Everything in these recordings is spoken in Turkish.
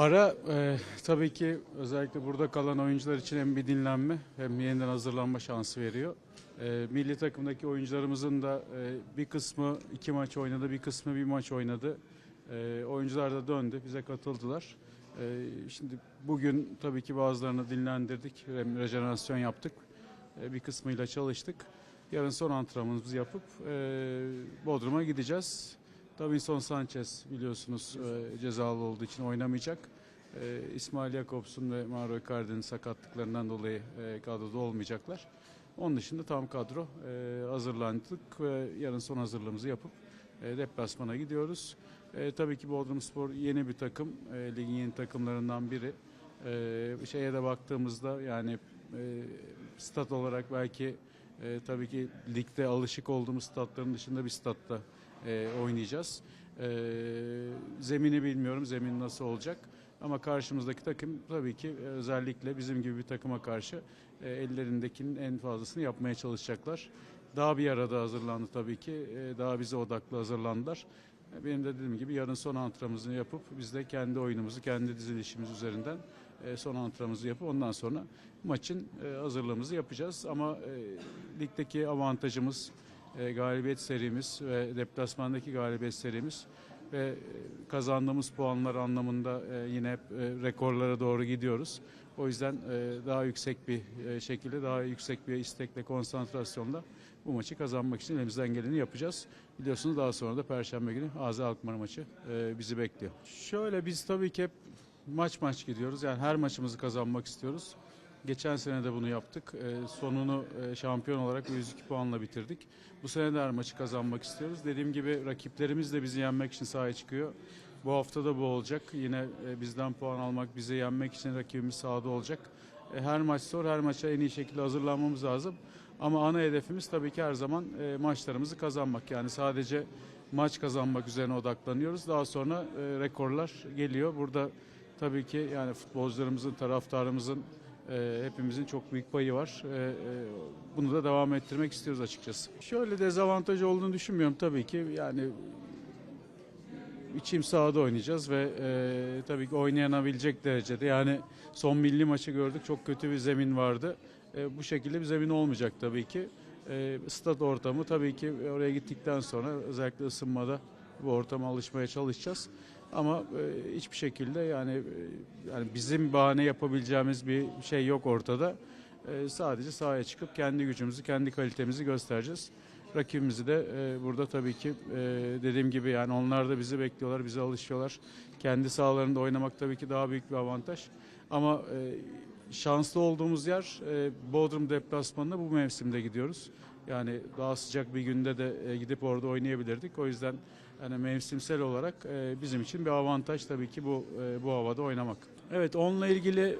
Ara e, tabii ki özellikle burada kalan oyuncular için hem bir dinlenme hem yeniden hazırlanma şansı veriyor. E, milli takımdaki oyuncularımızın da e, bir kısmı iki maç oynadı, bir kısmı bir maç oynadı. E, oyuncular da döndü, bize katıldılar. E, şimdi bugün tabii ki bazılarını dinlendirdik, hem rejenerasyon yaptık. E, bir kısmıyla çalıştık. Yarın son antrenmanımızı yapıp e, Bodrum'a gideceğiz. Davinson Sanchez biliyorsunuz e, cezalı olduğu için oynamayacak. E, İsmail Jakobs'un ve Mauro Icardi'nin sakatlıklarından dolayı e, kadroda olmayacaklar. Onun dışında tam kadro e, hazırlandık ve yarın son hazırlığımızı yapıp e, deplasmana gidiyoruz. E, tabii ki Bodrumspor yeni bir takım, e, ligin yeni takımlarından biri. E, şeye de baktığımızda yani e, stat olarak belki e, tabii ki ligde alışık olduğumuz statların dışında bir statta e, oynayacağız. E, zemini bilmiyorum, zemin nasıl olacak. Ama karşımızdaki takım tabii ki özellikle bizim gibi bir takıma karşı e, ellerindekinin en fazlasını yapmaya çalışacaklar. Daha bir arada hazırlandı tabii ki. E, daha bize odaklı hazırlandılar. E, Benim de dediğim gibi yarın son antrenmanımızı yapıp biz de kendi oyunumuzu, kendi dizilişimiz üzerinden e, son antrenmanımızı yapıp ondan sonra maçın e, hazırlığımızı yapacağız. Ama e, ligdeki avantajımız e, galibiyet serimiz ve deplasmandaki galibiyet serimiz ve e, kazandığımız puanlar anlamında e, yine hep e, rekorlara doğru gidiyoruz. O yüzden daha yüksek bir şekilde, daha yüksek bir istekle, konsantrasyonla bu maçı kazanmak için elimizden geleni yapacağız. Biliyorsunuz daha sonra da Perşembe günü Azi Alkmaar maçı bizi bekliyor. Şöyle biz tabii ki hep maç maç gidiyoruz. Yani her maçımızı kazanmak istiyoruz. Geçen sene de bunu yaptık. Ee, sonunu e, şampiyon olarak 102 puanla bitirdik. Bu sene de her maçı kazanmak istiyoruz. Dediğim gibi rakiplerimiz de bizi yenmek için sahaya çıkıyor. Bu hafta da bu olacak. Yine e, bizden puan almak, bizi yenmek için rakibimiz sahada olacak. E, her maç zor, her maça en iyi şekilde hazırlanmamız lazım. Ama ana hedefimiz tabii ki her zaman maçlarımızı kazanmak. Yani sadece maç kazanmak üzerine odaklanıyoruz. Daha sonra rekorlar geliyor. Burada tabii ki yani futbolcularımızın, taraftarımızın e, hepimizin çok büyük payı var. E, e, bunu da devam ettirmek istiyoruz açıkçası. Şöyle dezavantaj olduğunu düşünmüyorum tabii ki. Yani içim sahada oynayacağız ve e, tabii ki oynayanabilecek derecede. Yani son milli maçı gördük. Çok kötü bir zemin vardı. E, bu şekilde bir zemin olmayacak tabii ki. E, stat ortamı tabii ki oraya gittikten sonra özellikle ısınmada bu ortama alışmaya çalışacağız. Ama e, hiçbir şekilde yani e, yani bizim bahane yapabileceğimiz bir şey yok ortada. E, sadece sahaya çıkıp kendi gücümüzü, kendi kalitemizi göstereceğiz. Rakibimizi de e, burada tabii ki e, dediğim gibi yani onlar da bizi bekliyorlar, bize alışıyorlar. Kendi sahalarında oynamak tabii ki daha büyük bir avantaj. Ama e, şanslı olduğumuz yer e, Bodrum deplasmanına bu mevsimde gidiyoruz. Yani daha sıcak bir günde de e, gidip orada oynayabilirdik. O yüzden yani mevsimsel olarak e, bizim için bir avantaj tabii ki bu e, bu havada oynamak. Evet onunla ilgili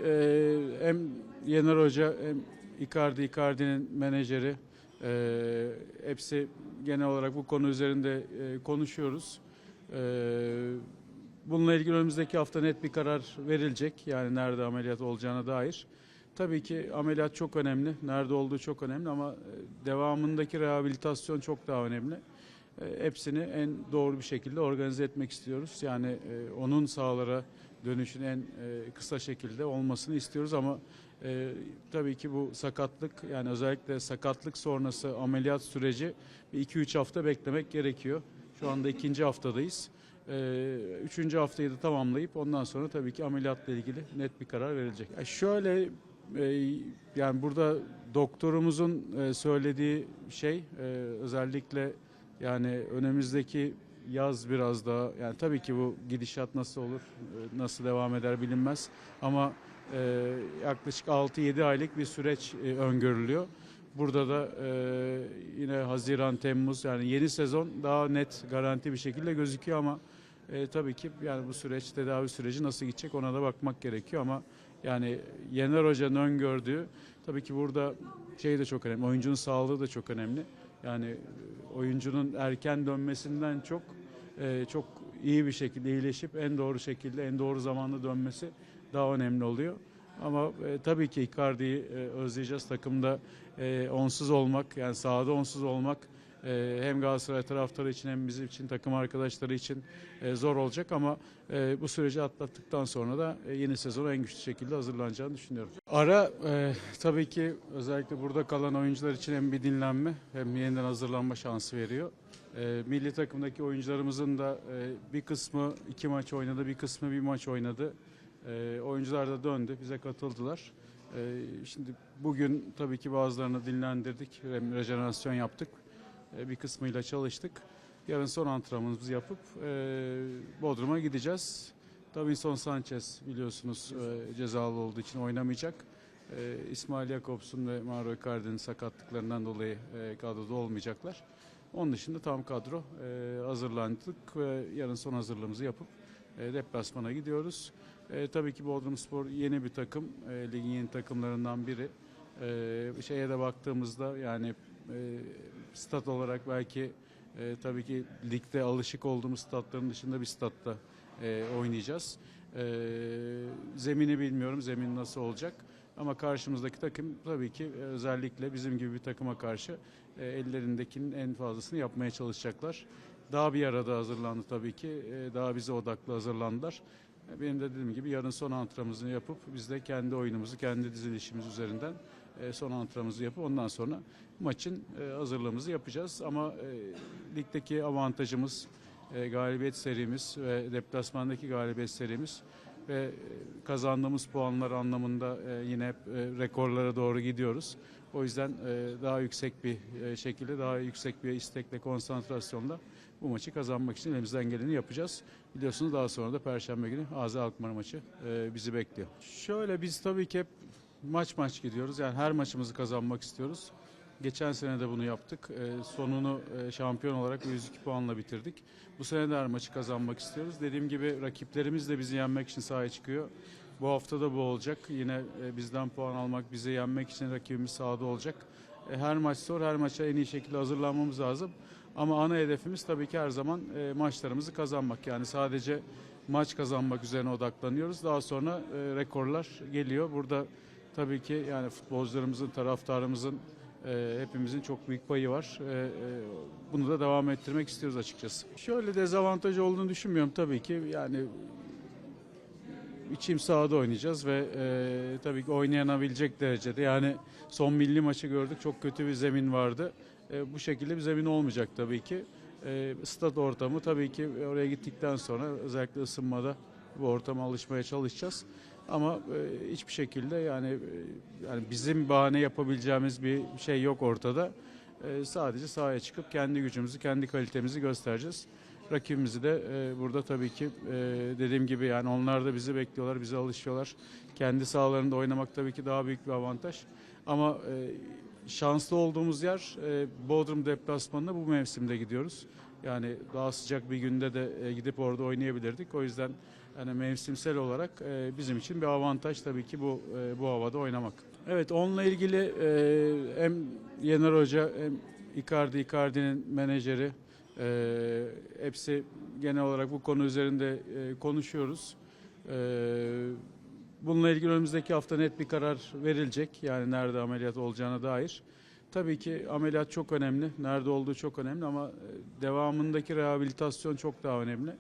hem Yener Hoca hem Icardi, Icardi'nin menajeri hepsi genel olarak bu konu üzerinde konuşuyoruz. Bununla ilgili önümüzdeki hafta net bir karar verilecek. Yani nerede ameliyat olacağına dair. Tabii ki ameliyat çok önemli. Nerede olduğu çok önemli ama e, devamındaki rehabilitasyon çok daha önemli. E, Hepsini en doğru bir şekilde organize etmek istiyoruz. Yani e, onun sahalara dönüşün en kısa şekilde olmasını istiyoruz ama e, tabii ki bu sakatlık yani özellikle sakatlık sonrası ameliyat süreci bir 2-3 hafta beklemek gerekiyor. Şu anda ikinci haftadayız. Üçüncü haftayı da tamamlayıp ondan sonra tabii ki ameliyatla ilgili net bir karar verilecek. Ya şöyle yani burada doktorumuzun e, söylediği şey e, özellikle yani önümüzdeki yaz biraz daha yani tabii ki bu gidişat nasıl olur, e, nasıl devam eder bilinmez ama yaklaşık 6-7 aylık bir süreç öngörülüyor. Burada da yine Haziran, Temmuz yani yeni sezon daha net garanti bir şekilde gözüküyor ama tabii ki yani bu süreç tedavi süreci nasıl gidecek ona da bakmak gerekiyor ama yani Yener Hoca'nın öngördüğü tabii ki burada şey de çok önemli. Oyuncunun sağlığı da çok önemli. Yani e, oyuncunun erken dönmesinden çok e, çok iyi bir şekilde iyileşip en doğru şekilde en doğru zamanda dönmesi daha önemli oluyor. Ama e, tabii ki Icardi'yi e, özleyeceğiz. Takımda e, onsuz olmak yani sahada onsuz olmak e, hem Galatasaray taraftarı için hem bizim için takım arkadaşları için e, zor olacak ama e, bu süreci atlattıktan sonra da e, yeni sezona en güçlü şekilde hazırlanacağını düşünüyorum. Ara tabii ki özellikle burada kalan oyuncular için hem bir dinlenme hem yeniden hazırlanma şansı veriyor. Milli takımdaki oyuncularımızın da bir kısmı iki maç oynadı, bir kısmı bir maç oynadı. Oyuncular da döndü, bize katıldılar. Şimdi bugün tabii ki bazılarını dinlendirdik, re- rejenerasyon yaptık. E, bir kısmıyla çalıştık. Yarın son antrenmanımızı yapıp e, Bodrum'a gideceğiz. Davinson Sanchez biliyorsunuz e, cezalı olduğu için oynamayacak. E, İsmail Jakobs'un ve Mauro Icardi'nin sakatlıklarından dolayı e, kadroda olmayacaklar. Onun dışında tam kadro e, hazırlandık ve yarın son hazırlığımızı yapıp e, deplasmana gidiyoruz. E, tabii ki Bodrumspor yeni bir takım, e, ligin yeni takımlarından biri. E, şeye de baktığımızda yani e, stat olarak belki e, tabii ki ligde alışık olduğumuz statların dışında bir statta e, oynayacağız. E, zemini bilmiyorum, zemin nasıl olacak. Ama karşımızdaki takım tabii ki özellikle bizim gibi bir takıma karşı e, ellerindekinin en fazlasını yapmaya çalışacaklar. Daha bir arada hazırlandı tabii ki. E, daha bize odaklı hazırlandılar. Benim de dediğim gibi yarın son antrenmanımızı yapıp biz de kendi oyunumuzu, kendi dizilişimiz üzerinden e, son antrenmanımızı yapıp ondan sonra maçın e, hazırlığımızı yapacağız. Ama e, ligdeki avantajımız, e, galibiyet serimiz ve deplasmandaki galibiyet serimiz ve e, kazandığımız puanlar anlamında yine hep rekorlara doğru gidiyoruz. O yüzden daha yüksek bir şekilde, daha yüksek bir istekle, konsantrasyonla bu maçı kazanmak için elimizden geleni yapacağız. Biliyorsunuz daha sonra da Perşembe günü AZ Alkmaar maçı bizi bekliyor. Şöyle biz tabii ki hep maç maç gidiyoruz. Yani her maçımızı kazanmak istiyoruz. Geçen sene de bunu yaptık. E, sonunu e, şampiyon olarak 102 puanla bitirdik. Bu sene de her maçı kazanmak istiyoruz. Dediğim gibi rakiplerimiz de bizi yenmek için sahaya çıkıyor. Bu hafta da bu olacak. Yine e, bizden puan almak, bizi yenmek için rakibimiz sahada olacak. E, her maç zor, her maça en iyi şekilde hazırlanmamız lazım. Ama ana hedefimiz tabii ki her zaman e, maçlarımızı kazanmak. Yani sadece maç kazanmak üzerine odaklanıyoruz. Daha sonra e, rekorlar geliyor. Burada tabii ki yani futbolcularımızın, taraftarımızın, e, hepimizin çok büyük payı var. E, e, bunu da devam ettirmek istiyoruz açıkçası. Şöyle dezavantaj olduğunu düşünmüyorum tabii ki. Yani içim sahada oynayacağız ve e, tabii ki oynayanabilecek derecede. Yani son milli maçı gördük. Çok kötü bir zemin vardı. E, bu şekilde bir zemin olmayacak tabii ki. E, stat ortamı tabii ki oraya gittikten sonra özellikle ısınmada bu ortama alışmaya çalışacağız. Ama e, hiçbir şekilde yani e, yani bizim bahane yapabileceğimiz bir şey yok ortada. E, sadece sahaya çıkıp kendi gücümüzü, kendi kalitemizi göstereceğiz. Rakibimizi de burada tabii ki e, dediğim gibi yani onlar da bizi bekliyorlar, bize alışıyorlar. Kendi sahalarında oynamak tabii ki daha büyük bir avantaj. Ama şanslı olduğumuz yer e, Bodrum deplasmanına bu mevsimde gidiyoruz. Yani daha sıcak bir günde de gidip orada oynayabilirdik. O yüzden yani mevsimsel olarak e, bizim için bir avantaj tabii ki bu e, bu havada oynamak. Evet onunla ilgili e, hem Yener Hoca hem Icardi, Icardi'nin menajeri e, hepsi genel olarak bu konu üzerinde e, konuşuyoruz. E, bununla ilgili önümüzdeki hafta net bir karar verilecek. Yani nerede ameliyat olacağına dair. Tabii ki ameliyat çok önemli. Nerede olduğu çok önemli ama e, devamındaki rehabilitasyon çok daha önemli.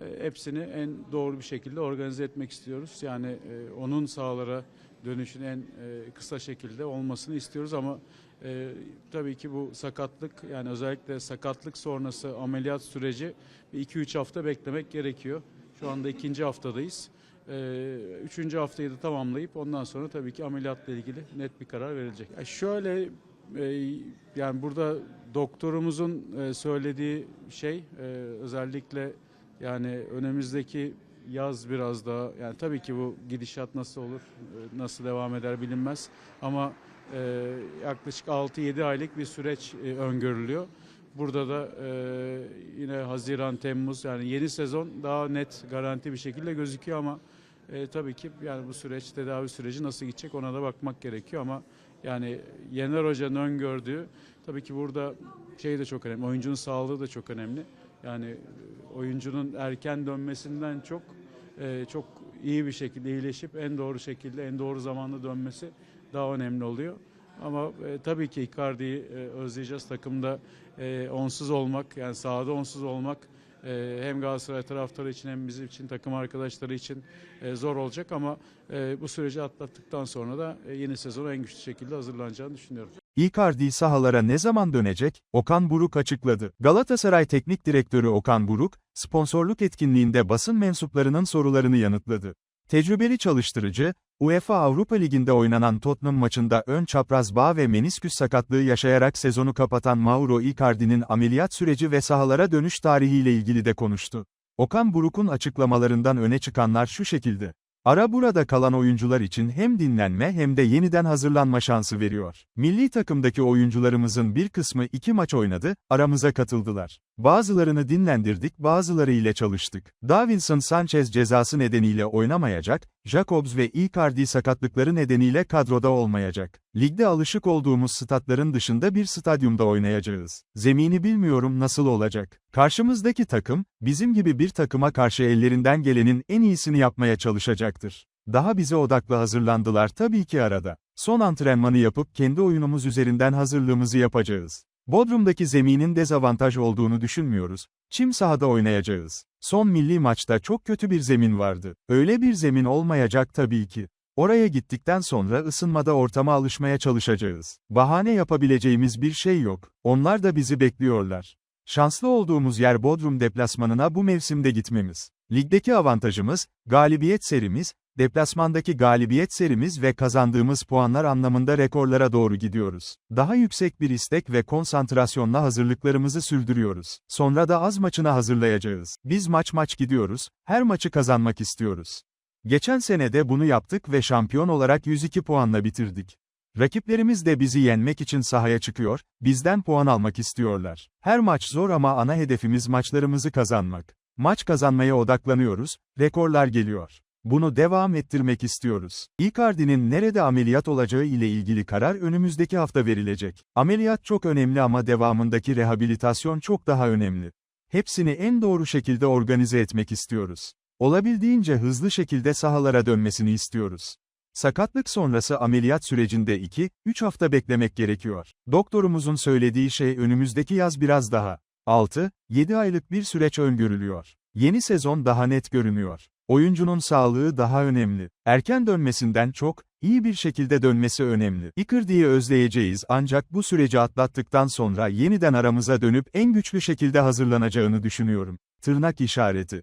E, Hepsini en doğru bir şekilde organize etmek istiyoruz. Yani e, onun sahalara dönüşün en e, kısa şekilde olmasını istiyoruz ama tabii ki bu sakatlık yani özellikle sakatlık sonrası ameliyat süreci 2-3 hafta beklemek gerekiyor. Şu anda ikinci haftadayız. E, Üçüncü haftayı da tamamlayıp ondan sonra tabii ki ameliyatla ilgili net bir karar verilecek. E, Şöyle e, yani burada doktorumuzun e, söylediği şey e, özellikle yani önümüzdeki yaz biraz daha yani tabii ki bu gidişat nasıl olur, e, nasıl devam eder bilinmez ama e, yaklaşık 6-7 aylık bir süreç e, öngörülüyor. Burada da e, yine Haziran, Temmuz yani yeni sezon daha net garanti bir şekilde gözüküyor ama e, tabii ki yani bu süreç tedavi süreci nasıl gidecek ona da bakmak gerekiyor ama yani Yener Hoca'nın öngördüğü tabii ki burada şey de çok önemli. Oyuncunun sağlığı da çok önemli. Yani e, oyuncunun erken dönmesinden çok e, çok iyi bir şekilde iyileşip en doğru şekilde en doğru zamanda dönmesi daha önemli oluyor. Ama e, tabii ki Icardi'yi e, özleyeceğiz. Takımda e, onsuz olmak, yani sahada onsuz olmak e, hem Galatasaray taraftarı için hem bizim için, takım arkadaşları için e, zor olacak. Ama e, bu süreci atlattıktan sonra da e, yeni sezona en güçlü şekilde hazırlanacağını düşünüyorum. Icardi sahalara ne zaman dönecek? Okan Buruk açıkladı. Galatasaray Teknik Direktörü Okan Buruk, sponsorluk etkinliğinde basın mensuplarının sorularını yanıtladı. Tecrübeli çalıştırıcı, UEFA Avrupa Ligi'nde oynanan Tottenham maçında ön çapraz bağ ve menisküs sakatlığı yaşayarak sezonu kapatan Mauro Icardi'nin ameliyat süreci ve sahalara dönüş tarihiyle ilgili de konuştu. Okan Buruk'un açıklamalarından öne çıkanlar şu şekilde. Ara burada kalan oyuncular için hem dinlenme hem de yeniden hazırlanma şansı veriyor. Milli takımdaki oyuncularımızın bir kısmı iki maç oynadı, aramıza katıldılar. Bazılarını dinlendirdik, bazıları ile çalıştık. Davinson Sanchez cezası nedeniyle oynamayacak, Jacobs ve Icardi sakatlıkları nedeniyle kadroda olmayacak. Ligde alışık olduğumuz statların dışında bir stadyumda oynayacağız. Zemini bilmiyorum nasıl olacak. Karşımızdaki takım, bizim gibi bir takıma karşı ellerinden gelenin en iyisini yapmaya çalışacaktır. Daha bize odaklı hazırlandılar tabii ki arada. Son antrenmanı yapıp kendi oyunumuz üzerinden hazırlığımızı yapacağız. Bodrum'daki zeminin dezavantaj olduğunu düşünmüyoruz. Çim sahada oynayacağız. Son milli maçta çok kötü bir zemin vardı. Öyle bir zemin olmayacak tabii ki. Oraya gittikten sonra ısınmada ortama alışmaya çalışacağız. Bahane yapabileceğimiz bir şey yok. Onlar da bizi bekliyorlar. Şanslı olduğumuz yer Bodrum deplasmanına bu mevsimde gitmemiz. Ligdeki avantajımız, galibiyet serimiz, deplasmandaki galibiyet serimiz ve kazandığımız puanlar anlamında rekorlara doğru gidiyoruz. Daha yüksek bir istek ve konsantrasyonla hazırlıklarımızı sürdürüyoruz. Sonra da az maçına hazırlayacağız. Biz maç maç gidiyoruz, her maçı kazanmak istiyoruz. Geçen sene de bunu yaptık ve şampiyon olarak 102 puanla bitirdik. Rakiplerimiz de bizi yenmek için sahaya çıkıyor, bizden puan almak istiyorlar. Her maç zor ama ana hedefimiz maçlarımızı kazanmak. Maç kazanmaya odaklanıyoruz, rekorlar geliyor. Bunu devam ettirmek istiyoruz. Icardi'nin nerede ameliyat olacağı ile ilgili karar önümüzdeki hafta verilecek. Ameliyat çok önemli ama devamındaki rehabilitasyon çok daha önemli. Hepsini en doğru şekilde organize etmek istiyoruz. Olabildiğince hızlı şekilde sahalara dönmesini istiyoruz. Sakatlık sonrası ameliyat sürecinde 2-3 hafta beklemek gerekiyor. Doktorumuzun söylediği şey önümüzdeki yaz biraz daha. 6-7 aylık bir süreç öngörülüyor. Yeni sezon daha net görünüyor. Oyuncunun sağlığı daha önemli. Erken dönmesinden çok, iyi bir şekilde dönmesi önemli. Icardi'yi özleyeceğiz ancak bu süreci atlattıktan sonra yeniden aramıza dönüp en güçlü şekilde hazırlanacağını düşünüyorum. Tırnak işareti.